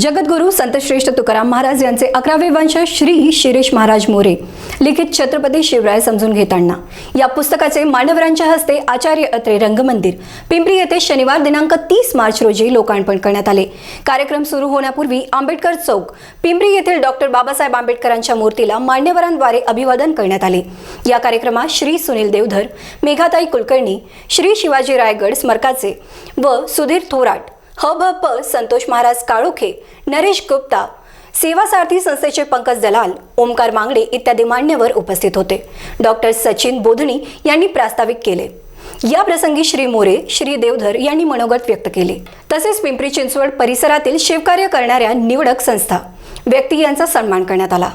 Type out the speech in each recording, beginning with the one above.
जगद्गुरू संतश्रेष्ठ तुकाराम महाराज यांचे अकरावे वंश श्री शिरीष महाराज मोरे. लिखित छत्रपती शिवराय समजून घेताना. या पुस्तकाचे मांडवरांच्या हस्ते आचार्य अत्रे रंगमंदिर. पिंपरी येथे शनिवार दिनांक तीस मार्च रोजी लोकार्पण करण्यात आले. कार्यक्रम सुरू होण्यापूर्वी आंबेडकर चौक पिंपरी येथील डॉक्टर बाबासाहेब आंबेडकरांच्या मूर्तीला मान्यवरांद्वारे अभिवादन करण्यात आले. या कार्यक्रमात श्री सुनील देवधर मेघाताई कुलकर्णी श्री शिवाजी रायगड स्मरकाचे व सुधीर थोराट ह भ प संतोष महाराज काळोखे नरेश गुप्ता सेवा सारथी संस्थेचे पंकज दलाल ओमकार मांगडे इत्यादी मान्यवर उपस्थित होते. डॉक्टर सचिन बोधणी यांनी प्रास्ताविक केले. या प्रसंगी श्री मोरे श्री देवधर यांनी मनोगत व्यक्त केले. तसेच पिंपरी चिंचवड परिसरातील शिवकार्य करणाऱ्या निवडक संस्था व्यक्ती यांचा सन्मान करण्यात आला.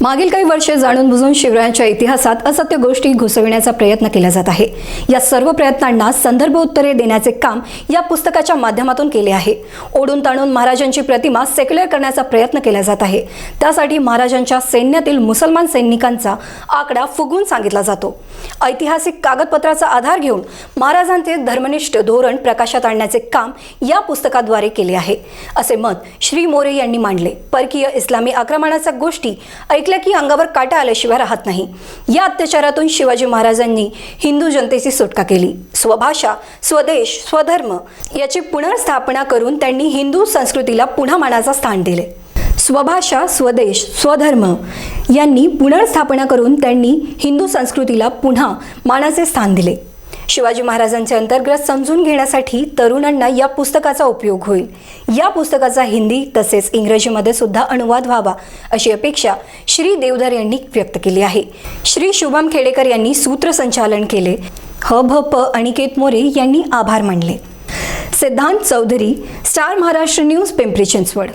मागील काही वर्षे जाणून बुजून शिवरायांच्या इतिहासात असत्य गोष्टी घुसविण्याचा प्रयत्न केला जात आहे. या सर्व प्रयत्नांना संदर्भ उत्तरे देण्याचे काम या पुस्तकाच्या माध्यमातून केले आहे. ओढून ताणून महाराजांची प्रतिमा सेक्युलर करण्याचा प्रयत्न केला जात आहे. त्यासाठी महाराजांच्या सैन्यातील मुसलमान सैनिकांचा आकडा फुगवून सांगितला जातो. ऐतिहासिक कागदपत्राचा आधार घेऊन महाराजांचे धर्मनिष्ठ धोरण प्रकाशात आणण्याचे काम या पुस्तकाद्वारे केले आहे. असे मत श्री मोरे यांनी मांडले. परकीय इस्लामी आक्रमणाच्या गोष्टी ऐक ऐकलं की अंगावर काटा आल्याशिवाय राहत नाही. या अत्याचारातून शिवाजी महाराजांनी हिंदू जनतेची सुटका केली. स्वभाषा स्वदेश स्वधर्म याची पुनर्स्थापना करून त्यांनी हिंदू संस्कृतीला पुन्हा मानाचा स्थान दिले. स्वभाषा स्वदेश स्वधर्म यांनी पुनर्स्थापना करून त्यांनी हिंदू संस्कृतीला पुन्हा मानाचे स्थान दिले. शिवाजी महाराजांचे अंतर्गत समजून घेण्यासाठी तरुणांना या पुस्तकाचा उपयोग होईल. या पुस्तकाचा हिंदी तसेच इंग्रजीमध्ये सुद्धा अनुवाद व्हावा अशी अपेक्षा श्री देवधर यांनी व्यक्त केली आहे. श्री शुभम खेडेकर यांनी सूत्रसंचालन केले. ह भ प अनिकेत मोरे यांनी आभार मानले. Siddhant Chaudhari star Maharashtra news Pimpri Chinchwad.